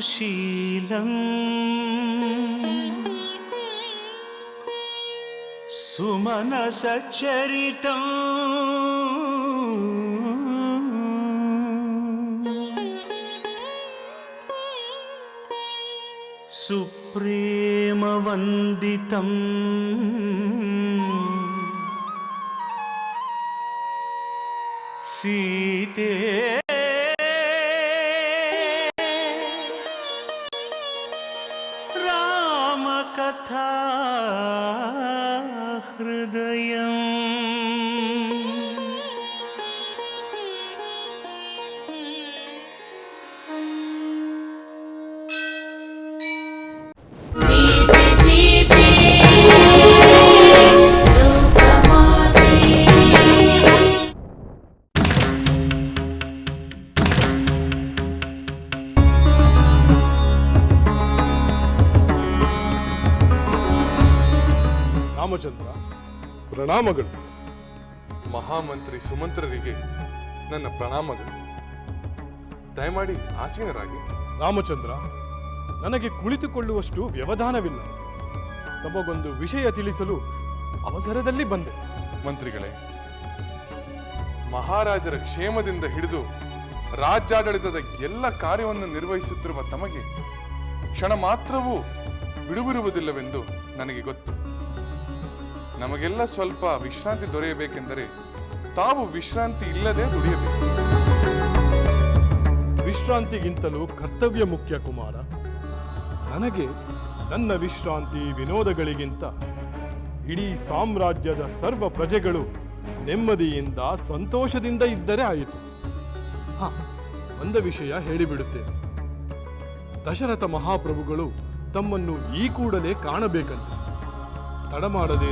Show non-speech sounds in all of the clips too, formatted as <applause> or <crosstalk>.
సుశీలం. సుమనసచరితం సుప్రేమవందితం. సీతే কথা ರಾಮಚಂದ್ರ ಪ್ರಣಾಮಗಳು. ಮಹಾಮಂತ್ರಿ ಸುಮಂತ್ರರಿಗೆ ನನ್ನ ಪ್ರಣಾಮಗಳು. ದಯಮಾಡಿ ಆಸೀನರಾಗಿ. ರಾಮಚಂದ್ರ ನನಗೆ ಕುಳಿತುಕೊಳ್ಳುವಷ್ಟು ವ್ಯವಧಾನವಿಲ್ಲ. ತಮಗೊಂದು ವಿಷಯ ತಿಳಿಸಲು ಅವಸರದಲ್ಲಿ ಬಂದೆ. ಮಂತ್ರಿಗಳೇ ಮಹಾರಾಜರ ಕ್ಷೇಮದಿಂದ ಹಿಡಿದು ರಾಜ್ಯಾಡಳಿತದ ಎಲ್ಲ ಕಾರ್ಯವನ್ನು ನಿರ್ವಹಿಸುತ್ತಿರುವ ತಮಗೆ ಕ್ಷಣ ಮಾತ್ರವೂ ಬಿಡುವಿರುವುದಿಲ್ಲವೆಂದು ನನಗೆ ಗೊತ್ತು. ನಮಗೆಲ್ಲ ಸ್ವಲ್ಪ ವಿಶ್ರಾಂತಿ ದೊರೆಯಬೇಕೆಂದರೆ ತಾವು ವಿಶ್ರಾಂತಿ ಇಲ್ಲದೆ ದುಡಿಯಬೇಕು. ವಿಶ್ರಾಂತಿಗಿಂತಲೂ ಕರ್ತವ್ಯ ಮುಖ್ಯ ಕುಮಾರ. ನನಗೆ ನನ್ನ ವಿಶ್ರಾಂತಿ ವಿನೋದಗಳಿಗಿಂತ ಇಡೀ ಸಾಮ್ರಾಜ್ಯದ ಸರ್ವ ಪ್ರಜೆಗಳು ನೆಮ್ಮದಿಯಿಂದ ಸಂತೋಷದಿಂದ ಇದ್ದರೆ ಆಯಿತು. ಹಾ, ಒಂದು ವಿಷಯ ಹೇಳಿಬಿಡುತ್ತೇನೆ. ದಶರಥ ಮಹಾಪ್ರಭುಗಳು ತಮ್ಮನ್ನು ಈ ಕೂಡಲೇ ಕಾಣಬೇಕಂತೆ. ತಡ ಮಾಡದೆ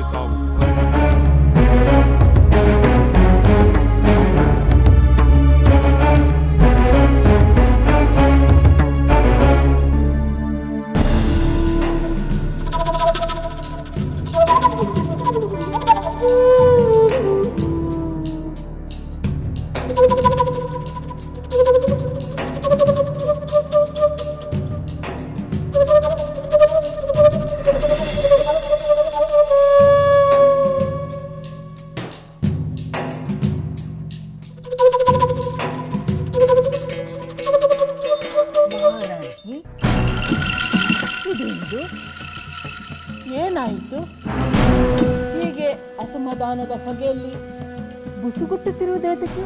ಹೊಗೆಯಲ್ಲಿ ಬುಸುಗುಟ್ಟುತ್ತಿರುವುದೇತಕ್ಕೆ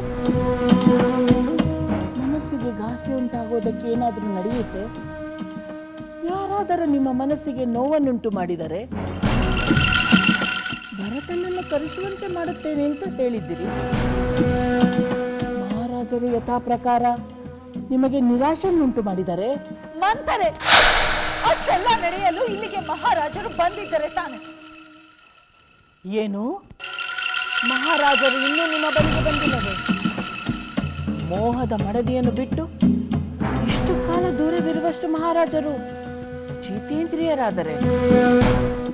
ಮನಸ್ಸಿಗೆ ಘಾಸಿ ಉಂಟಾಗೋದಕ್ಕೆ ಏನಾದರೂ ನಡೆಯುತ್ತೆ? ಯಾರಾದರೂ ನಿಮ್ಮ ಮನಸ್ಸಿಗೆ ನೋವನ್ನುಂಟು ಮಾಡಿದರೆ? ಭರತನನ್ನು ಕರೆಸುವಂತೆ ಮಾಡುತ್ತೇನೆ ಅಂತ ಹೇಳಿದ್ದೀರಿ. ಮಹಾರಾಜರು ಯಥಾ ಪ್ರಕಾರ ನಿಮಗೆ ನಿರಾಶೆಯನ್ನುಂಟು ಮಾಡಿದರೆ? ಮಂತರೆ ಅಷ್ಟೆಲ್ಲ ನಡೆಯಲು ಇಲ್ಲಿಗೆ ಮಹಾರಾಜರು ಬಂದಿದ್ದರೆ ತಾನೆ. ಏನು? ಮಹಾರಾಜರು ಇನ್ನೂ ನಿಮ್ಮ ಬಳಿಗೆ ಬಂದಿಲ್ಲವೇ? ಮೋಹದ ಮಡದಿಯನ್ನು ಬಿಟ್ಟು ಇಷ್ಟು ಕಾಲ ದೂರವಿರುವಷ್ಟು ಮಹಾರಾಜರು ಜಿತೇಂದ್ರಿಯರಾದರೆ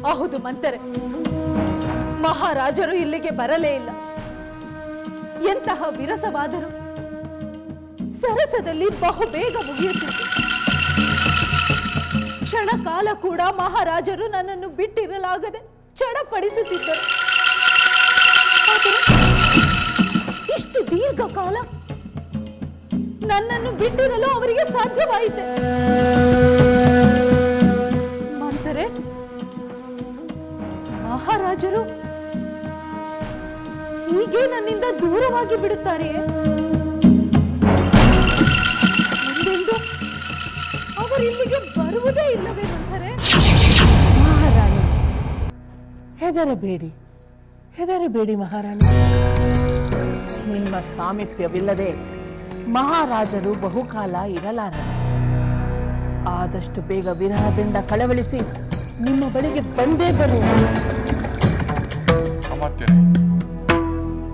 ಹೌದು ಮಂತರೆ. ಮಹಾರಾಜರು ಇಲ್ಲಿಗೆ ಬರಲೇ ಇಲ್ಲ. ಎಂತಹ ವಿರಸವಾದರು ಸರಸದಲ್ಲಿ ಬಹುಬೇಗ ಮುಗಿಯುತ್ತಿತ್ತು. ಕ್ಷಣ ಕಾಲ ಕೂಡ ಮಹಾರಾಜರು ನನ್ನನ್ನು ಬಿಟ್ಟಿರಲಾಗದೆ ಚಡಪಡಿಸುತ್ತಿದ್ದರು ಆದರೆ ಇಷ್ಟು ದೀರ್ಘಕಾಲ ನನ್ನನ್ನು ಬಿಟ್ಟಿರಲು ಅವರಿಗೆ ಸಾಧ್ಯವಾಯಿತೆ. ಮಾಡ್ತಾರೆ ಮಹಾರಾಜರು ಹೀಗೆ ನನ್ನಿಂದ ದೂರವಾಗಿ ಬಿಡುತ್ತಾರೆ ಮುಂದೆಂದು ಅವರು ಇಲ್ಲಿಗೆ ಬರುವುದೇ ಇಲ್ಲವೇ ಮಹಾರಾಣಿ, ಹೆದರಬೇಡಿ. ಹೆದರಬೇಡಿ ಮಹಾರಾಣಿ. ನಿಮ್ಮ ಸಾಮೀಪ್ಯವಿಲ್ಲದೆ ಮಹಾರಾಜರು ಬಹುಕಾಲ ಇರಲಾರರು. ಆದಷ್ಟು ಬೇಗ ವಿರಹದಿಂದ ಕಳವಳಿಸಿ ನಿಮ್ಮ ಬಳಿಗೆ ಬಂದೇ ಬರು ಅಮಾತ್ಯರೇ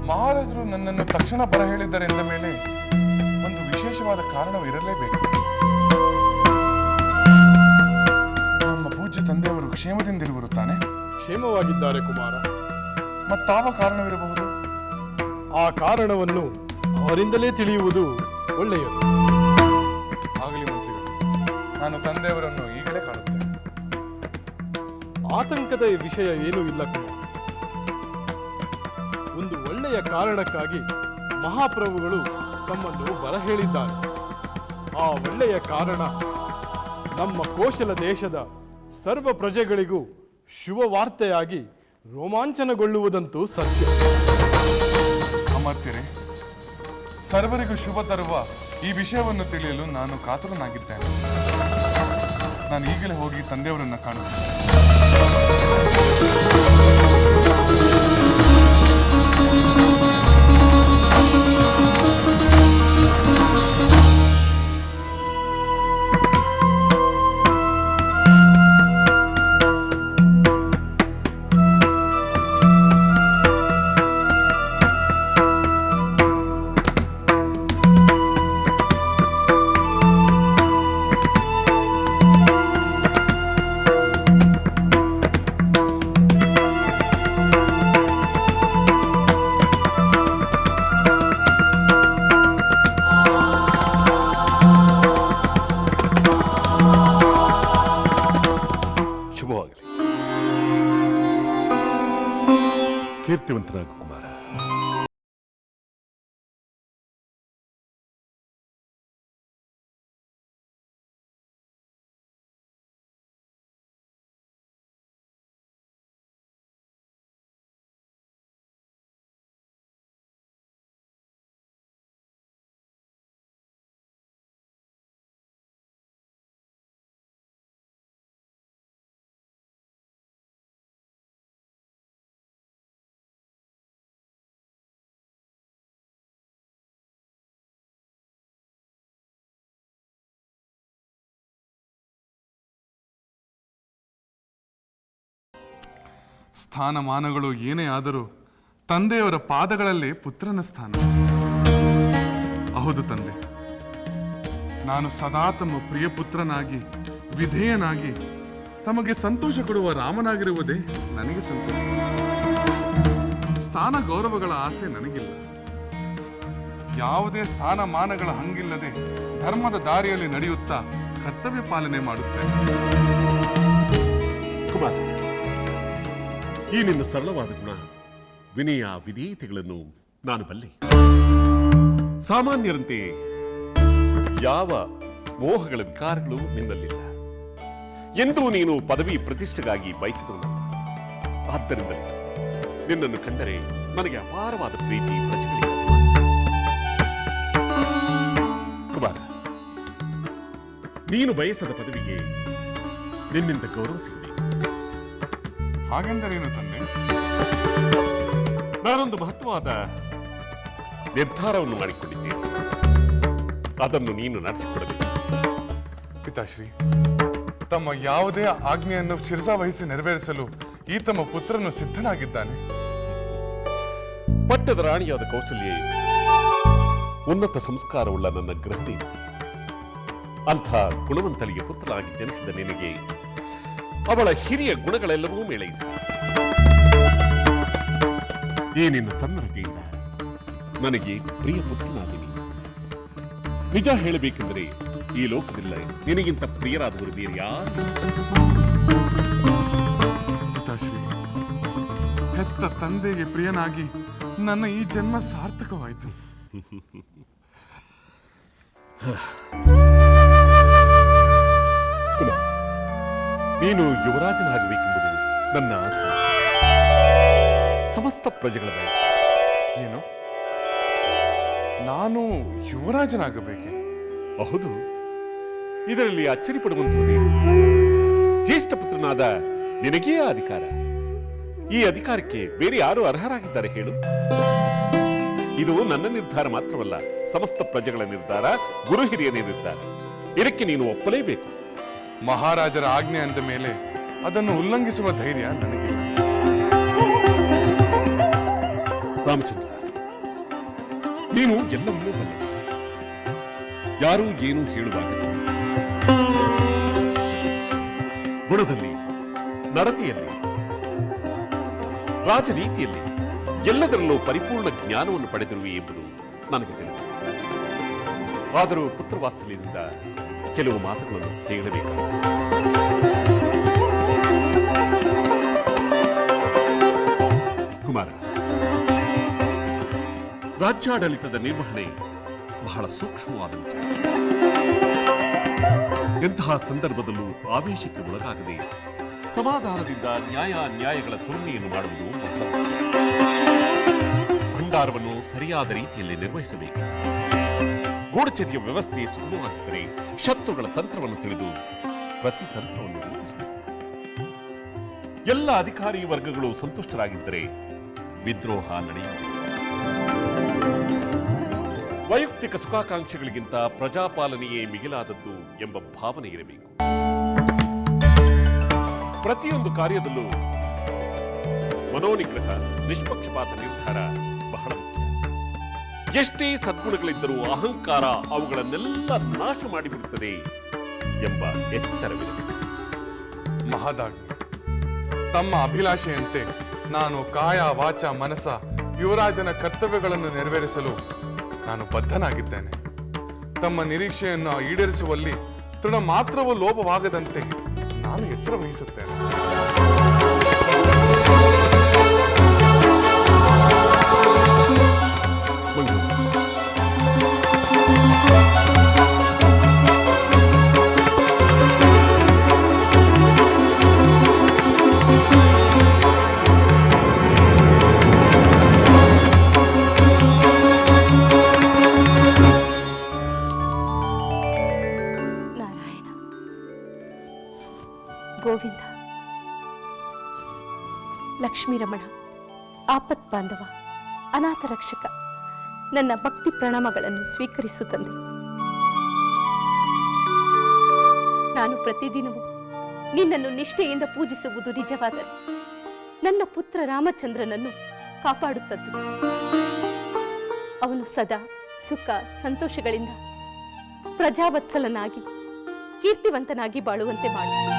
ಮಹಾರಾಜರು ನನ್ನನ್ನು ತಕ್ಷಣ ಬರ ಹೇಳಿದ್ದರೆಂದ ಮೇಲೆ ಒಂದು ವಿಶೇಷವಾದ ಕಾರಣವು ಇರಲೇಬೇಕು. ನಮ್ಮ ಪೂಜ್ಯ ತಂದೆಯವರು ಕ್ಷೇಮದಿಂದಿರುವರು ತಾನೆ? ಕ್ಷೇಮವಾಗಿದ್ದಾರೆ ಕುಮಾರ. ಮತ್ತಾವ ಕಾರಣವಿರಬಹುದು? ಆ ಕಾರಣವನ್ನು ಅವರಿಂದಲೇ ತಿಳಿಯುವುದು ಒಳ್ಳೆಯದು. ಆಗಲಿ ಮಂತ್ರಿಗಳು ನಾನು ತಂದೆಯವರನ್ನು ಈಗಲೇ ಕಾಣುತ್ತೇನೆ. ಆತಂಕದ ವಿಷಯ ಏನೂ ಇಲ್ಲ ಕುಮಾರ್. ಒಂದು ಒಳ್ಳೆಯ ಕಾರಣಕ್ಕಾಗಿ ಮಹಾಪ್ರಭುಗಳು ತಮ್ಮನ್ನು ಬರಹೇಳಿದ್ದಾರೆ. ಆ ಒಳ್ಳೆಯ ಕಾರಣ ನಮ್ಮ ಕೋಶಲ ದೇಶದ ಸರ್ವ ಪ್ರಜೆಗಳಿಗೂ ಶುಭ ವಾರ್ತೆಯಾಗಿ ರೋಮಾಂಚನಗೊಳ್ಳುವುದಂತೂ ಸತ್ಯ. ಅಮರ್ತಿರಿ ಸರ್ವರಿಗೂ ಶುಭ ತರುವ ಈ ವಿಷಯವನ್ನು ತಿಳಿಯಲು ನಾನು ಕಾತುರನಾಗಿದ್ದೇನೆ. ನಾನು ಈಗಲೇ ಹೋಗಿ ತಂದೆಯವರನ್ನು ಕಾಣುತ್ತೇನೆ. ಸ್ಥಾನಮಾನಗಳು ಏನೇ ಆದರೂ ತಂದೆಯವರ ಪಾದಗಳಲ್ಲಿ ಪುತ್ರನ ಸ್ಥಾನ. ಹೌದು ತಂದೆ. ನಾನು ಸದಾ ತಮ್ಮ ಪ್ರಿಯ ಪುತ್ರನಾಗಿ, ವಿಧೇಯನಾಗಿ ತಮಗೆ ಸಂತೋಷ ಕೊಡುವ ರಾಮನಾಗಿರುವುದೇ ನನಗೆ ಸಂತೋಷ. ಸ್ಥಾನ ಗೌರವಗಳ ಆಸೆ ನನಗಿಲ್ಲ. ಯಾವುದೇ ಸ್ಥಾನಮಾನಗಳ ಹಂಗಿಲ್ಲದೆ ಧರ್ಮದ ದಾರಿಯಲ್ಲಿ ನಡೆಯುತ್ತಾ ಕರ್ತವ್ಯ ಪಾಲನೆ ಮಾಡುತ್ತೇನೆ. ಕುಮಾರ ಈ ನಿನ್ನ ಸರಳವಾದ ಗುಣ, ವಿನಯ ವಿಧೇಯತೆಗಳನ್ನು ನಾನು ಬಲ್ಲೆ. ಸಾಮಾನ್ಯರಂತೆ, ಯಾವ ಮೋಹಗಳ ವಿಕಾರಗಳು ನಿನ್ನಲ್ಲಿಲ್ಲ. ಎಂದು ನೀನು ಪದವಿ ಪ್ರತಿಷ್ಠೆಗಾಗಿ ಬಯಸಿದವನು ಆದ್ದರಿಂದಲೇ ನಿನ್ನನ್ನು ಕಂಡರೆ ನನಗೆ ಅಪಾರವಾದ ಪ್ರೀತಿ ನೀನು ಬಯಸದ ಪದವಿಗೆ ನಿನ್ನಿಂದ ಗೌರವ ಸಿಗಬೇಕು ಹಾಗೆಂದರೇನು ತಂದೆ? ನಾನೊಂದು ಮಹತ್ವವಾದ ನಿರ್ಧಾರವನ್ನು ಮಾಡಿಕೊಂಡಿದ್ದೇನೆ ಅದನ್ನು ನೀನು ನಡೆಸಿಕೊಡಬೇಕು. ಪಿತಾಶ್ರೀ ತಮ್ಮ ಯಾವುದೇ ಆಜ್ಞೆಯನ್ನು ಶಿರಸಾವಹಿಸಿ ನೆರವೇರಿಸಲು ಈ ತಮ್ಮ ಪುತ್ರನು ಸಿದ್ಧನಾಗಿದ್ದಾನೆ. ಪಟ್ಟದ ರಾಣಿಯಾದ ಕೌಸಲ್ಯ ಉನ್ನತ ಸಂಸ್ಕಾರವುಳ್ಳ ನನ್ನ ಗೃಹದೇವಿ ಅಂಥ ಗುಣವಂತಳಿಗೆ ಪುತ್ರನಾಗಿ ಜನಿಸಿದ ನಿನಗೆ ಅವಳ ಹಿರಿಯ ಗುಣಗಳೆಲ್ಲವೂ ಮೇಳೈಸಿ. ಈ ನಿನ್ನ ಸನ್ನಡತೆಯಿಂದ ನನಗೆ ಪ್ರಿಯ ಪುತ್ರನಾದಿನಿ ನಿಜ ಹೇಳಬೇಕೆಂದರೆ ಈ ಲೋಕದಲ್ಲಿ ನಿನಗಿಂತ ಪ್ರಿಯರಾದವರು ಬೇರೆ ಯಾರು ಪಿತಾಶ್ರೀ ಹೆತ್ತ ತಂದೆಗೆ ಪ್ರಿಯನಾಗಿ ನನ್ನ ಈ ಜನ್ಮ ಸಾರ್ಥಕವಾಯಿತು. <laughs> ಕುಮಾರ್ ನೀನು ಯುವರಾಜನಾಗಬೇಕೆಂಬುದು ನನ್ನ ಆಸೆ. ಸಮಸ್ತ ಪ್ರಜೆಗಳ ಏನು? ನಾನು ಯುವರಾಜನಾಗಬೇಕೆ? ಹೌದು. ಇದರಲ್ಲಿ ಅಚ್ಚರಿ ಪಡುವಂತಹುದೇನು ಜ್ಯೇಷ್ಠ ಪುತ್ರನಾದ ನಿನಗೇ ಆ ಅಧಿಕಾರ. ಈ ಅಧಿಕಾರಕ್ಕೆ ಬೇರೆ ಯಾರು ಅರ್ಹರಾಗಿದ್ದಾರೆ ಹೇಳು. ಇದು ನನ್ನ ನಿರ್ಧಾರ ಮಾತ್ರವಲ್ಲ ಸಮಸ್ತ ಪ್ರಜೆಗಳ ನಿರ್ಧಾರ ಗುರು ಹಿರಿಯ ನಿರ್ಧಾರ. ಇದಕ್ಕೆ ನೀನು ಒಪ್ಪಲೇಬೇಕು. ಮಹಾರಾಜರ ಆಜ್ಞೆ ಅಂದ ಮೇಲೆ ಅದನ್ನು ಉಲ್ಲಂಘಿಸುವ ಧೈರ್ಯ ನನಗಿಲ್ಲ ರಾಮಚಂದ್ರ, ನೀನು ಎಲ್ಲವನ್ನೂ ಬಲ್ಲ. ಯಾರೂ ಏನು ಹೇಳುವ ಅಗತ್ಯವಿಲ್ಲ. ಗುಣದಲ್ಲಿ, ನಡತೆಯಲ್ಲಿ ರಾಜರೀತಿಯಲ್ಲಿ ಎಲ್ಲದರಲ್ಲೂ ಪರಿಪೂರ್ಣ ಜ್ಞಾನವನ್ನು ಪಡೆದಿರುವೆ ಎಂಬುದು ನನಗೆ ತಿಳಿದಿದೆ. ಆದರೂ ಪುತ್ರವಾತ್ಸಲ್ಯದಿಂದ ಕೆಲವು ಮಾತುಗಳನ್ನು ಹೇಳಬೇಕಾಗಿದೆ. ಕುಮಾರ, ರಾಜ್ಯಾಡಳಿತದ ನಿರ್ವಹಣೆ ಬಹಳ ಸೂಕ್ಷ್ಮವಾದ ವಿಚಾರ. ಎಂತಹ ಸಂದರ್ಭದಲ್ಲೂ ಆವೇಶಕ್ಕೆ ಒಳಗಾಗದೆ ಸಮಾಧಾನದಿಂದ ನ್ಯಾಯ ನ್ಯಾಯಗಳ ತುಲನೆಯನ್ನು ಮಾಡುವುದು. ಭಂಡಾರವನ್ನು ಸರಿಯಾದ ರೀತಿಯಲ್ಲಿ ನಿರ್ವಹಿಸಬೇಕು. ಗೂಢಚರ್ಯ ವ್ಯವಸ್ಥೆ ಸುಗಮವಾಗಿದ್ದರೆ ಶತ್ರುಗಳ ತಂತ್ರವನ್ನು ತಿಳಿದು ಪ್ರತಿ ತಂತ್ರವನ್ನು ರೂಪಿಸಬೇಕು. ಎಲ್ಲ ಅಧಿಕಾರಿ ವರ್ಗಗಳು ಸಂತುಷ್ಟರಾಗಿದ್ದರೆ ವಿದ್ರೋಹ ನಡೆಯುವುದು ವೈಯಕ್ತಿಕ ಸುಖಾಕಾಂಕ್ಷೆಗಳಿಗಿಂತ ಪ್ರಜಾಪಾಲನೆಯೇ ಮಿಗಿಲಾದದ್ದು ಎಂಬ ಭಾವನೆ ಇರಬೇಕು. ಪ್ರತಿಯೊಂದು ಕಾರ್ಯದಲ್ಲೂ ಮನೋನಿಗ್ರಹ, ನಿಷ್ಪಕ್ಷಪಾತ ನಿರ್ಧಾರ ಎಷ್ಟೇ ಸದ್ಗುಣಗಳಿದ್ದರೂ ಅಹಂಕಾರ ಅವುಗಳನ್ನೆಲ್ಲ ನಾಶ ಮಾಡಿಬಿಡುತ್ತದೆ ಎಂಬ ಎಚ್ಚರವಿದೆ. ಮಹದಾಗಿ ತಮ್ಮ ಅಭಿಲಾಷೆಯಂತೆ ನಾನು ಕಾಯ, ವಾಚ ಮನಸ ಯುವರಾಜನ ಕರ್ತವ್ಯಗಳನ್ನು ನೆರವೇರಿಸಲು ನಾನು ಬದ್ಧನಾಗಿದ್ದೇನೆ. ತಮ್ಮ ನಿರೀಕ್ಷೆಯನ್ನು ಈಡೇರಿಸುವಲ್ಲಿ ತೃಣ ಮಾತ್ರವೂ ಲೋಪವಾಗದಂತೆ ನಾನು ಎಚ್ಚರ ವಹಿಸುತ್ತೇನೆ ಗೋವಿಂದ. ಲಕ್ಷ್ಮೀ ರಮಣ, ಆಪತ್ ಬಾಂಧವ, ಅನಾಥ ರಕ್ಷಕ, ನನ್ನ ಭಕ್ತಿ ಪ್ರಣಾಮಗಳನ್ನು ಸ್ವೀಕರಿಸು ತಂದೆ. ನಾನು ಪ್ರತಿದಿನವೂ ನಿನ್ನನ್ನು ನಿಷ್ಠೆಯಿಂದ ಪೂಜಿಸುವುದು ನಿಜವಾದರೆ ನನ್ನ ಪುತ್ರ ರಾಮಚಂದ್ರನನ್ನು ಕಾಪಾಡುತ್ತದೆ ಅವನು ಸದಾ ಸುಖ, ಸಂತೋಷಗಳಿಂದ ಪ್ರಜಾವತ್ಸಲನಾಗಿ ಕೀರ್ತಿವಂತನಾಗಿ ಬಾಳುವಂತೆ ಮಾಡು.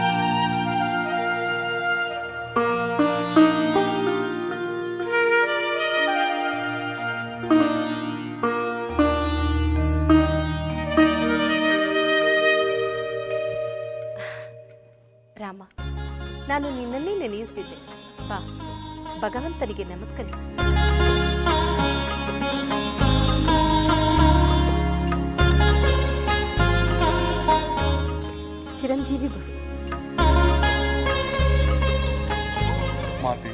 ನಾನು ನಿನ್ನಲ್ಲಿ ನೆನೆಯುತ್ತಿದ್ದೆ. ಬಾ ಭಗವಂತನಿಗೆ ನಮಸ್ಕರಿಸಿ. ಚಿರಂಜೀವಿ ಭವ ಮಾತೆ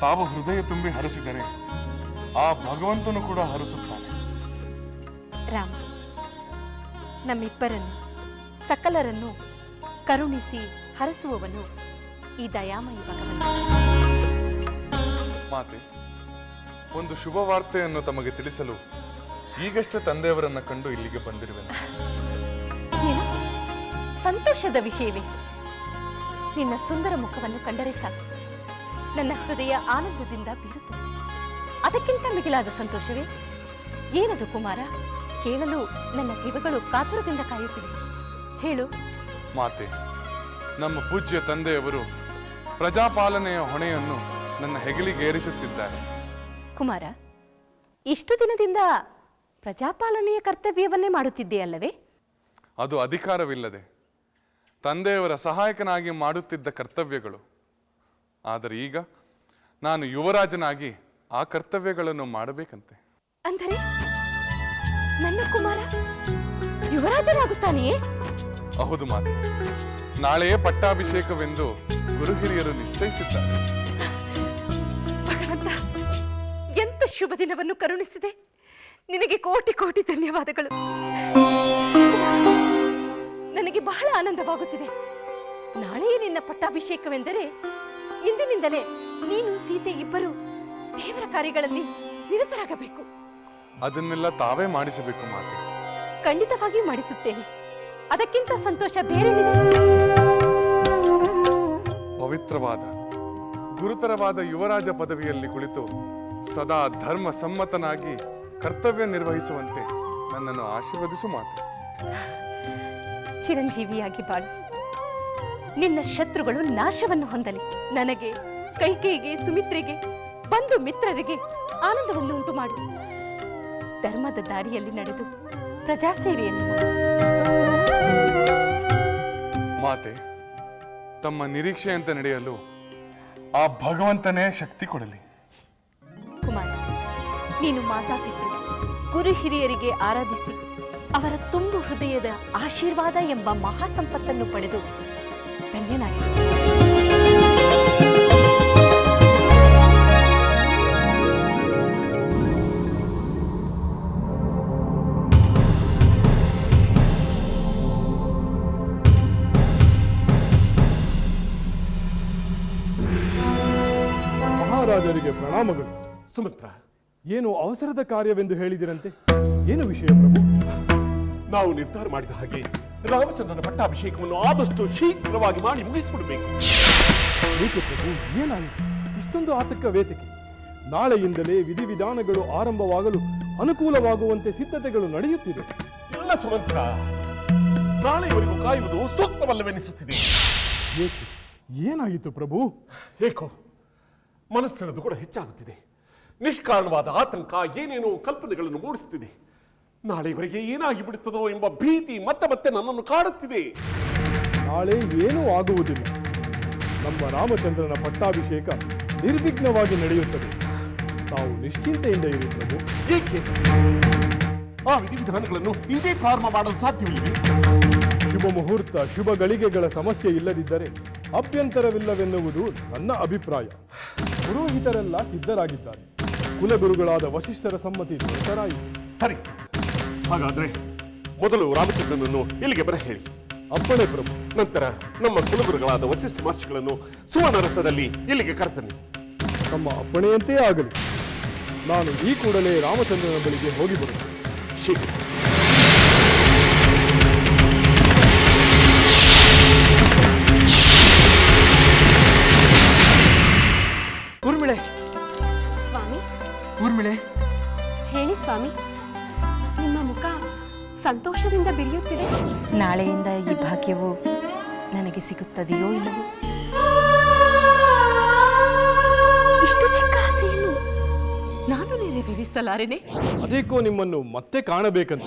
ತಾವು ಹೃದಯ ತುಂಬಿ ಹರಸಿದರೆ ಆ ಭಗವಂತನು ಕೂಡ ಹರಸುತ್ತಾನೆ. ರಾಮ ನಮ್ಮಿಬ್ಬರನ್ನು ಸಕಲರನ್ನು ಕರುಣಿಸಿ ಹರಸುವವನು ಈ ದಯಾಮಯಿ ಭಗವಂತ. ಮಾತೆ ಒಂದು ಶುಭ ವಾರ್ತೆಯನ್ನು ತಮಗೆ ತಿಳಿಸಲು ಈಗಷ್ಟೇ ತಂದೆಯವರನ್ನ ಕಂಡು ಇಲ್ಲಿಗೆ ಬಂದಿರುವೆನು. ಏನು? ಸಂತೋಷದ ವಿಷಯವೇ? ನಿನ್ನ ಸುಂದರ ಮುಖವನ್ನು ಕಂಡರೆ ಸಾಕು. ನನ್ನ ಹೃದಯ ಆನಂದದಿಂದ ಬೀರುತ್ತದೆ ಅದಕ್ಕಿಂತ ಮಿಗಿಲಾದ ಸಂತೋಷವೇ? ಏನದು ಕುಮಾರ? ಕೇಳಲು ನನ್ನ ಕಿವಿಗಳು ಕಾತುರದಿಂದ ಕಾಯುತ್ತಿವೆ. ಹೇಳು. ಮಾತೆ ನಮ್ಮ ಪೂಜ್ಯ ತಂದೆಯವರು ಪ್ರಜಾಪಾಲನೆಯ ಹೊಣೆಯನ್ನು ನನ್ನ ಹೆಗಲಿಗೇರಿಸುತ್ತಿದ್ದಾರೆ ಕುಮಾರ ಇಷ್ಟು ದಿನದಿಂದ ಪ್ರಜಾಪಾಲನೆಯ ಕರ್ತವ್ಯವನ್ನೇ ಮಾಡುತ್ತಿದ್ದೆಯಲ್ಲವೇ? ಅದು ಅಧಿಕಾರವಿಲ್ಲದೆ ತಂದೆಯವರ ಸಹಾಯಕನಾಗಿ ಮಾಡುತ್ತಿದ್ದ ಕರ್ತವ್ಯಗಳು. ಆದರೆ ಈಗ ನಾನು ಯುವರಾಜನಾಗಿ ಆ ಕರ್ತವ್ಯಗಳನ್ನು ಮಾಡಬೇಕಂತೆ. ಅಂದರೆ? ನನ್ನ ಕುಮಾರ ಯುವರಾಜನಾಗುತ್ತಾನೆಯೇ? ಹೌದು ಮಾತು. ನಾಳೆಯೇ ಪಟ್ಟಾಭಿಷೇಕವೆಂದು ಗುರು ಹಿರಿಯರು ನಿಶ್ಚಯಿಸಿದ್ದಾರೆ. ಭಗವಂತ ಎಂತ ಶುಭ ದಿನವನ್ನು ಕರುಣಿಸಿದೆ. ನಿನಗೆ ಕೋಟಿ ಕೋಟಿ ಧನ್ಯವಾದಗಳು. ನನಗೆ ಬಹಳ ಆನಂದವಾಗುತ್ತಿದೆ. ನಾಳೆಯೇ ನಿನ್ನ ಪಟ್ಟಾಭಿಷೇಕವೆಂದರೆ ಇಂದಿನಿಂದಲೇ ನೀನು ಸೀತೆ ಇಬ್ಬರು ದೇವರ ಕಾರ್ಯಗಳಲ್ಲಿ ನಿರತರಾಗಬೇಕು. ಅದನ್ನೆಲ್ಲ ತಾವೇ ಮಾಡಿಸಬೇಕು ಮಾತೆ. ಖಂಡಿತವಾಗಿ ಮಾಡಿಸುತ್ತೇನೆ. ಅದಕ್ಕಿಂತ ಸಂತೋಷ ಬೇರೇನಿದೆ. ಪವಿತ್ರವಾದ ಗುರುತರವಾದ ಯುವರಾಜ ಪದವಿಯಲ್ಲಿ ಕುಳಿತು ಸದಾ ಧರ್ಮ ಸಮ್ಮತನಾಗಿ ಕರ್ತವ್ಯ ನಿರ್ವಹಿಸುವಂತೆ ನನ್ನನ್ನು ಆಶೀರ್ವದಿಸು ಮಾತು. ಚಿರಂಜೀವಿಯಾಗಿ ಬಾಳು. ನಿನ್ನ ಶತ್ರುಗಳು ನಾಶವನ್ನು ಹೊಂದಲಿ. ನನಗೆ ಕೈಕೇಯಿಗೆ ಸುಮಿತ್ರಿಗೆ ಬಂಧು ಮಿತ್ರರಿಗೆ ಆನಂದವನ್ನು ಉಂಟು ಮಾಡು ಧರ್ಮದ ದಾರಿಯಲ್ಲಿ ನಡೆದು ಪ್ರಜಾಸೇವೆಯನ್ನು ಮಾಡು. ಮಾತೆ ತಮ್ಮ ನಿರೀಕ್ಷೆಯಂತೆ ನಡೆಯಲು ಆ ಭಗವಂತನೇ ಶಕ್ತಿ ಕೊಡಲಿ. ಕುಮಾರ ನೀನು ಮಾತಾಪಿತೃ. ಗುರು ಹಿರಿಯರಿಗೆ ಆರಾಧಿಸಿ ಅವರ ತುಂಬು ಹೃದಯದ ಆಶೀರ್ವಾದ ಎಂಬ ಮಹಾ ಸಂಪತ್ತನ್ನು ಪಡೆದು ಧನ್ಯನಾಗಿದೆ ಪ್ರಣಾಮಗಳು ಸುಮಿತ್ರ ಏನು ಅವಸರದ ಕಾರ್ಯವೆಂದು ಹೇಳಿದಿರಂತೆ? ಏನು ವಿಷಯ ಪ್ರಭು? ನಾವು ನಿರ್ಧಾರ ಮಾಡಿದ ಹಾಗೆ ರಾಮಚಂದ್ರನ ಪಟ್ಟಾಭಿಷೇಕವನ್ನು ಆದಷ್ಟು ಶೀಘ್ರವಾಗಿ ಮಾಡಿ ಮುಗಿಸಿಬಿಡಬೇಕು. ಏಕೆ ಪ್ರಭು ಏನಾಯಿತು? ಇಷ್ಟೊಂದು ಆತಂಕ ವೇತಕ್ಕೆ ನಾಳೆಯಿಂದಲೇ ವಿಧಿವಿಧಾನಗಳು ಆರಂಭವಾಗಲು ಅನುಕೂಲವಾಗುವಂತೆ ಸಿದ್ಧತೆಗಳು ನಡೆಯುತ್ತಿದೆ ಇಲ್ಲ ಸುಮಂತ್ರ ನಾಳೆಯವರೆಗೂ ಕಾಯುವುದು ಸೂಕ್ತವಲ್ಲವೆನಿಸುತ್ತಿದೆ. ಏಕೆ? ಏನಾಯಿತು ಪ್ರಭು? ಏಕೋ ಮನಸ್ಸಿನದು ಕೂಡ ಹೆಚ್ಚಾಗುತ್ತಿದೆ. ನಿಷ್ಕಾರಣವಾದ ಆತಂಕ ಏನೇನೋ ಕಲ್ಪನೆಗಳನ್ನು ಮೂಡಿಸುತ್ತಿದೆ. ನಾಳೆವರೆಗೆ ಏನಾಗಿ ಬಿಡುತ್ತದೋ ಎಂಬ ಭೀತಿ ಮತ್ತೆ ಮತ್ತೆ ನನ್ನನ್ನು ಕಾಡುತ್ತಿದೆ. ನಾಳೆ ಏನೂ ಆಗುವುದಿಲ್ಲ. ನಮ್ಮ ರಾಮಚಂದ್ರನ ಪಟ್ಟಾಭಿಷೇಕ ನಿರ್ವಿಘ್ನವಾಗಿ ನಡೆಯುತ್ತದೆ. ತಾವು ನಿಶ್ಚಿಂತೆಯಿಂದ ಇರಿ ಪ್ರಭು. ಏಕೆ? ಆ ವಿಧಿವಿಧಾನಗಳನ್ನು ಇದೇ ಪ್ರಾರಂಭ ಮಾಡಲು ಸಾಧ್ಯವಿಲ್ಲ ಶುಭ ಮುಹೂರ್ತ ಶುಭ ಗಳಿಗೆಗಳ ಸಮಸ್ಯೆ ಇಲ್ಲದಿದ್ದರೆ ಅಭ್ಯಂತರವಿಲ್ಲವೆನ್ನುವುದು ನನ್ನ ಅಭಿಪ್ರಾಯ. ಪುರೋಹಿತರೆಲ್ಲ ಸಿದ್ಧರಾಗಿದ್ದಾರೆ. ಕುಲಗುರುಗಳಾದ ವಶಿಷ್ಠರ ಸಮ್ಮತಿ ದೊರೆತರಾಯಿತು. ಸರಿ. ಹಾಗಾದ್ರೆ ಮೊದಲು ರಾಮಚಂದ್ರನನ್ನು ಇಲ್ಲಿಗೆ ಬರ ಹೇಳಿ. ಅಪ್ಪಣೆ ಪ್ರಭು. ನಂತರ ನಮ್ಮ ಕುಲಗುರುಗಳಾದ ವಸಿಷ್ಠ ಮಹರ್ಷಿಗಳನ್ನು ಸುವರ್ಣ ರಥದಲ್ಲಿ ಇಲ್ಲಿಗೆ ಕರೆಸನಿ ತಮ್ಮ ಅಪ್ಪಣೆಯಂತೆಯೇ ಆಗಲಿ. ನಾನು ಈ ಕೂಡಲೇ ರಾಮಚಂದ್ರನ ಬಳಿಗೆ ಹೋಗಿ ಬರುತ್ತೇನೆ. ಶೀಘ್ರ ಬಿರಿಯುತ್ತಿದೆ ನಾಳೆಯಿಂದ ಈ ಭಾಗ್ಯವು ನನಗೆ ಸಿಗುತ್ತದೆಯೋ ಇಲ್ಲವೋ? ಇಷ್ಟು ಚಿಕ್ಕ ಆಸೆಯನ್ನು ನಾನು ನೆರವೇರಿಸಲಾರೆನೆ? ಅದೇಕೋ ನಿಮ್ಮನ್ನು ಮತ್ತೆ ಕಾಣಬೇಕಂತ.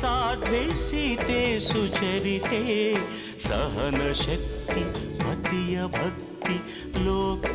సాధ్వి సీతే సుచరితే सहनशक्ति मदीयभक्ति लोकमान्यवन्दिते